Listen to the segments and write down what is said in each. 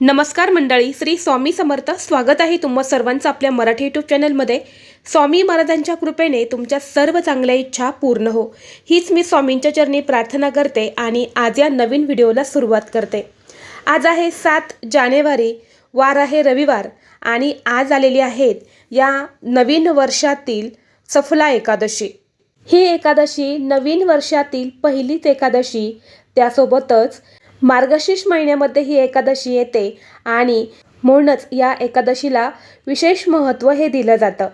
नमस्कार मंडळी श्री स्वामी समर्थ स्वागत आहे तुम्हा सर्वांचं आपल्या मराठी यूट्यूब चॅनलमध्ये. स्वामी महाराजांच्या कृपेने तुमच्या सर्व चांगल्या इच्छा पूर्ण हो. हीच मी स्वामींच्या चरणी प्रार्थना करते आणि आज या नवीन व्हिडिओला सुरुवात करते. आज आहे सात जानेवारी वार आहे रविवार आणि आज आलेली आहेत या नवीन वर्षातील सफला एकादशी. ही एकादशी नवीन वर्षातील पहिलीच एकादशी. त्यासोबतच मार्गशीर्ष महिन्यामध्ये ही एकादशी येते आणि म्हणूनच या एकादशीला विशेष महत्त्व हे दिलं जातं.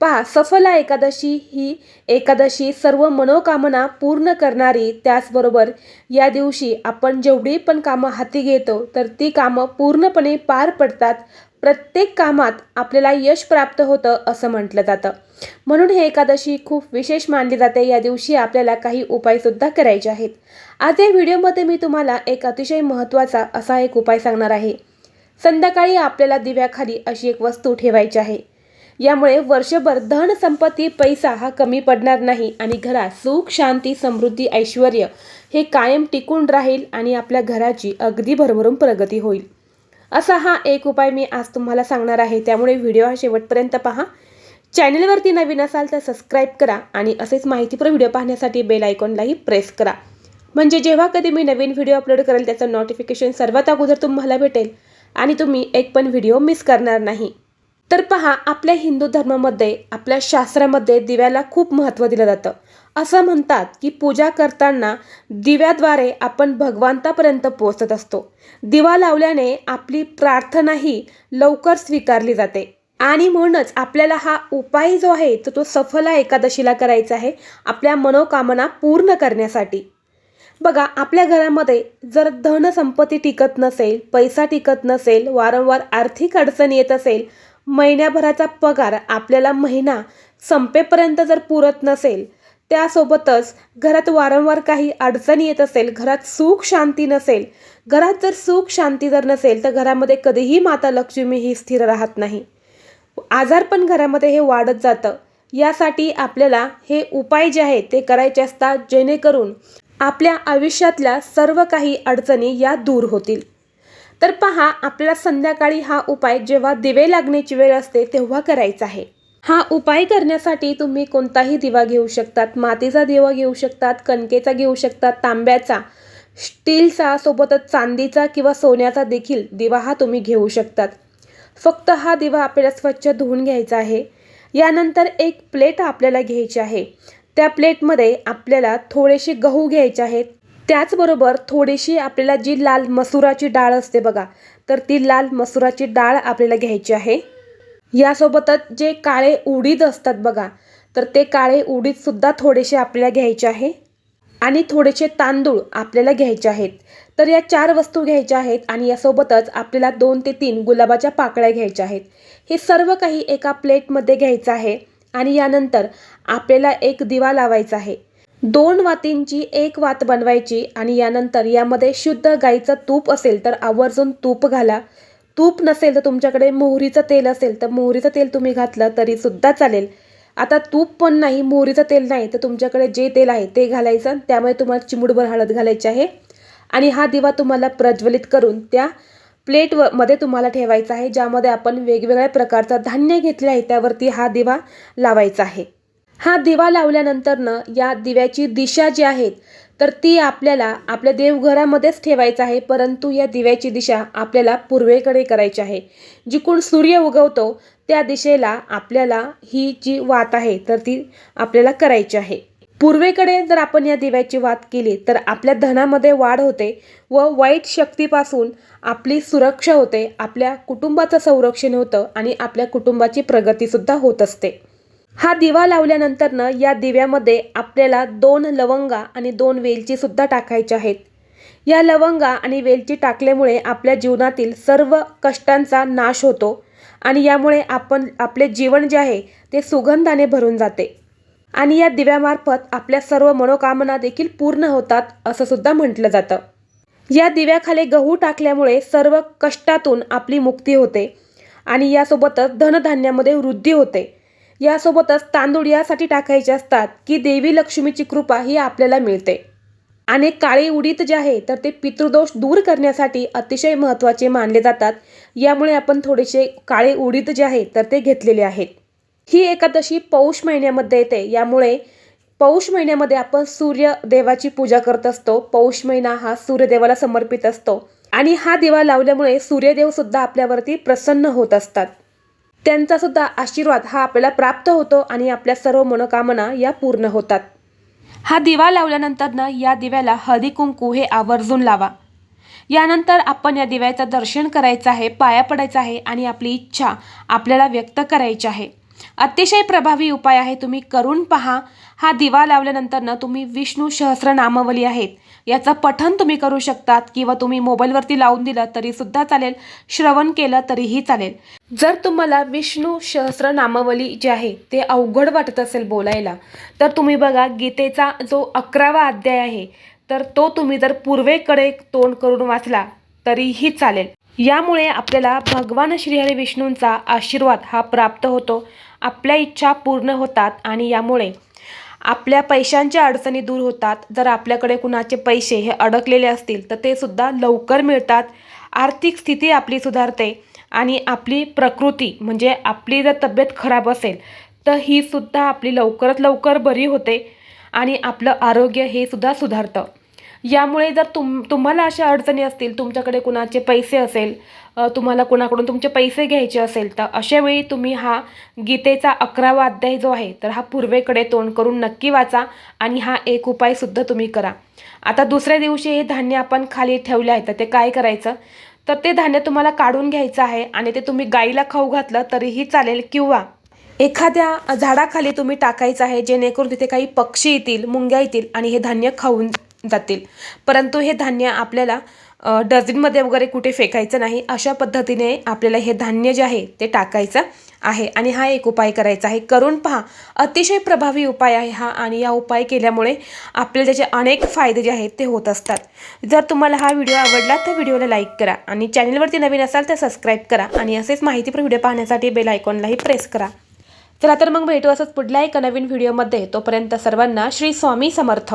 पहा सफला एकादशी ही एकादशी सर्व मनोकामना पूर्ण करणारी त्याचबरोबर या दिवशी आपण जेवढी पण कामं हाती घेतो तर ती कामं पूर्णपणे पार पडतात. प्रत्येक कामात आपल्याला यश प्राप्त होतं असं म्हटलं जातं. म्हणून हे एकादशी खूप विशेष मानली जाते. या दिवशी आपल्याला काही उपायसुद्धा करायचे आहेत. आज या व्हिडिओमध्ये मी तुम्हाला एक अतिशय महत्त्वाचा असा एक उपाय सांगणार आहे. संध्याकाळी आपल्याला दिव्याखाली अशी एक वस्तू ठेवायची आहे. यामुळे वर्षभर धन संपत्ती पैसा हा कमी पडणार नाही आणि घरात सुख शांती समृद्धी ऐश्वर हे कायम टिकून राहील आणि आपल्या घराची अगदी भरभरून प्रगती होईल. असा हा एक उपाय मी आज तुम्हाला सांगणार आहे. त्यामुळे व्हिडिओ हा शेवटपर्यंत पहा. चॅनलवरती नवीन असाल तर सबस्क्राईब करा आणि असेच माहितीपूर्ण व्हिडिओ पाहण्यासाठी बेल आयकॉनलाही प्रेस करा. म्हणजे जेव्हा कधी मी नवीन व्हिडिओ अपलोड करेल त्याचं नोटिफिकेशन सर्वात अगोदर तुम्हाला भेटेल आणि तुम्ही एक पण व्हिडिओ मिस करणार नाही. तर पहा आपल्या हिंदू धर्मामध्ये आपल्या शास्त्रामध्ये दिव्याला खूप महत्त्व दिलं जातं. असं म्हणतात की पूजा करताना दिव्याद्वारे आपण भगवंतापर्यंत पोहोचत असतो. दिवा लावल्याने आपली प्रार्थनाही लवकर स्वीकारली जाते. आणि म्हणूनच आपल्याला हा उपाय जो आहे तो तो सफला एकादशीला करायचा आहे आपल्या मनोकामना पूर्ण करण्यासाठी. बघा आपल्या घरामध्ये जर धनसंपत्ती टिकत नसेल पैसा टिकत नसेल वारंवार आर्थिक अडचण येत असेल महिन्याभराचा पगार आपल्याला महिना संपेपर्यंत जर पुरत नसेल त्यासोबतच घरात वारंवार काही अडचणी येत असेल घरात सुख शांती नसेल घरात जर सुख शांती जर नसेल तर घरामध्ये कधीही माता लक्ष्मी ही स्थिर राहत नाही. आजार पण घरामध्ये हे वाढत जातं. यासाठी आपल्याला हे उपाय जे आहेत ते करायचे असतात जेणेकरून आपल्या आयुष्यातल्या सर्व काही अडचणी या दूर होतील. तर पहा आपल्याला संध्याकाळी हा उपाय जेव्हा दिवे लागण्याची वेळ असते तेव्हा करायचा आहे. हा उपाय करण्यासाठी तुम्ही कोणताही दिवा घेऊ शकतात मातीचा दिवा घेऊ शकतात कणकेचा घेऊ शकतात तांब्याचा स्टीलचा सोबतच चांदीचा किंवा सोन्याचा देखील दिवा हा तुम्ही घेऊ शकतात. फक्त हा दिवा आपल्याला स्वच्छ धुवून घ्यायचा आहे. यानंतर एक प्लेट आपल्याला घ्यायची आहे. त्या प्लेटमध्ये आपल्याला थोडेसे गहू घ्यायचे आहेत त्याचबरोबर थोडीशी आपल्याला जी लाल मसुराची डाळ असते बघा तर ती लाल मसुराची डाळ आपल्याला घ्यायची आहे. यासोबतच जे काळे उडीद असतात बघा तर ते काळे उडीदसुद्धा थोडेसे आपल्याला घ्यायचे आहे. आणि थोडेसे तांदूळ आपल्याला घ्यायचे आहेत. तर या चार वस्तू घ्यायच्या आहेत आणि यासोबतच आपल्याला दोन ते तीन गुलाबाच्या पाकळ्या घ्यायच्या आहेत. हे सर्व काही एका प्लेटमध्ये घ्यायचं आहे आणि यानंतर आपल्याला एक दिवा लावायचा आहे. दोन वातींची एक वात बनवायची आणि यानंतर यामध्ये शुद्ध गाईचं तूप असेल तर आवर्जून तूप घाला. तूप नसेल तर तुमच्याकडे मोहरीचं तेल असेल तर मोहरीचं तेल तुम्ही घातलं तरीसुद्धा चालेल. आता तूप पण नाही मोहरीचं तेल नाही तर तुमच्याकडे जे तेल आहे ते घालायचं त्यामुळे तुम्हाला चिमुडभर हळद घालायची आहे. आणि हा दिवा तुम्हाला प्रज्वलित करून त्या प्लेट व मध्ये तुम्हाला ठेवायचा आहे ज्यामध्ये आपण वेगवेगळ्या प्रकारचं धान्य घेतले आहे त्यावरती हा दिवा लावायचा आहे. हा दिवा लावल्यानंतरनं या दिव्याची दिशा जी आहेत तर ती आपल्याला आपल्या देवघरामध्येच ठेवायचं आहे परंतु या दिव्याची दिशा आपल्याला पूर्वेकडे करायची आहे. जिकडून सूर्य उगवतो त्या दिशेला आपल्याला ही जी वात आहे तर ती आपल्याला करायची आहे. पूर्वेकडे जर आपण या दिव्याची वात केली तर आपल्या धनामध्ये वाढ होते व वाईट शक्तीपासून आपली सुरक्षा होते आपल्या कुटुंबाचं संरक्षण होतं आणि आपल्या कुटुंबाची प्रगतीसुद्धा होत असते. हा दिवा लावल्यानंतरनं या दिव्यामध्ये आपल्याला दोन लवंगा आणि दोन वेलची सुद्धा टाकायच्या आहेत. या लवंगा आणि वेलची टाकल्यामुळे आपल्या जीवनातील सर्व कष्टांचा नाश होतो आणि यामुळे आपण आपले जीवन जे आहे ते सुगंधाने भरून जाते. आणि या दिव्यामार्फत आपल्या सर्व मनोकामना देखील पूर्ण होतात असं सुद्धा म्हटलं जातं. या दिव्याखाली गहू टाकल्यामुळे सर्व कष्टातून आपली मुक्ती होते आणि यासोबतच धनधान्यामध्ये वृद्धी होते. यासोबतच तांदूळ यासाठी टाकायचे असतात की देवी लक्ष्मीची कृपा ही आपल्याला मिळते. आणि काळे उडीद जे आहे तर ते पितृदोष दूर करण्यासाठी अतिशय महत्त्वाचे मानले जातात. यामुळे आपण थोडेसे काळे उडीद जे आहे तर ते घेतलेले आहेत. ही एकादशी पौष महिन्यामध्ये येते. यामुळे पौष महिन्यामध्ये आपण सूर्यदेवाची पूजा करत असतो. पौष महिना हा सूर्यदेवाला समर्पित असतो. आणि हा दिवा लावल्यामुळे सूर्यदेव सुद्धा आपल्यावरती प्रसन्न होत असतात. त्यांचा सुद्धा आशीर्वाद हा आपल्याला प्राप्त होतो आणि आपल्या सर्व मनोकामना या पूर्ण होतात. हा दिवा लावल्यानंतर ना या दिव्याला हळदी कुंकू हे आवर्जून लावा. यानंतर आपण या दिव्याचं दर्शन करायचं आहे पाया पडायचं आहे आणि आपली इच्छा आपल्याला व्यक्त करायची आहे. अतिशय प्रभावी उपाय आहे तुम्ही करून पहा. हा दिवा लावल्यानंतर ना तुम्ही विष्णू सहस्रनामावली आहेत. याचं पठन तुम्ही करू शकतात किंवा तुम्ही मोबाईलवरती लावून दिलं तरी सुद्धा चालेल. श्रवण केलं तरीही चालेल. जर तुम्हाला विष्णू सहस्रनामावली जी आहे ते अवघड वाटत असेल बोलायला तर तुम्ही बघा गीतेचा जो अकरावा अध्याय आहे तर तो तुम्ही जर पूर्वेकडे तोंड करून वाचला तरीही चालेल. यामुळे आपल्याला भगवान श्रीहरी विष्णूंचा आशीर्वाद हा प्राप्त होतो. आपल्या इच्छा पूर्ण होतात आणि यामुळे आपल्या पैशांच्या अडचणी दूर होतात. जर आपल्याकडे कुणाचे पैसे हे अडकलेले असतील तर ते सुद्धा लवकर मिळतात. आर्थिक स्थिती आपली सुधारते आणि आपली प्रकृती म्हणजे आपली जर तब्येत खराब असेल तर ही सुद्धा आपली लवकरात लवकर बरी होते आणि आपलं आरोग्य हे सुद्धा सुधारतं. यामुळे जर तुम तुम्हाला अशा अडचणी असतील तुमच्याकडे कुणाचे पैसे असेल तुम्हाला कुणाकडून तुमचे पैसे घ्यायचे असेल तर अशा वेळी तुम्ही हा गीतेचा अकरावा अध्याय जो आहे तर हा पूर्वेकडे तोंड करून नक्की वाचा आणि हा एक उपायसुद्धा तुम्ही करा. आता दुसऱ्या दिवशी हे धान्य आपण खाली ठेवले आहे तर ते काय करायचं? तर ते धान्य तुम्हाला काढून घ्यायचं आहे आणि ते तुम्ही गाईला खाऊ घातलं तरीही चालेल किंवा एखाद्या झाडाखाली तुम्ही टाकायचं आहे जेणेकरून तिथे काही पक्षी येतील मुंग्या येतील आणि हे धान्य खाऊन जातील. परंतु हे धान्य आपल्याला डझिनमध्ये वगैरे कुठे फेकायचं नाही अशा पद्धतीने आपल्याला हे धान्य जे आहे ते टाकायचं आहे. आणि हा एक उपाय करायचा आहे. करून पहा अतिशय प्रभावी उपाय आहे हा आणि या उपाय केल्यामुळे आपल्याला त्याचे अनेक फायदे जे आहेत ते होत असतात. जर तुम्हाला हा व्हिडिओ आवडला तर व्हिडिओला लाईक करा आणि चॅनलवरती नवीन असाल तर सबस्क्राईब करा आणि असेच माहितीपर व्हिडिओ पाहण्यासाठी बेल आयकॉनलाही प्रेस करा. चला तर मग भेटू असंच पुढल्या एका नवीन व्हिडिओमध्ये. तोपर्यंत सर्वांना श्री स्वामी समर्थ.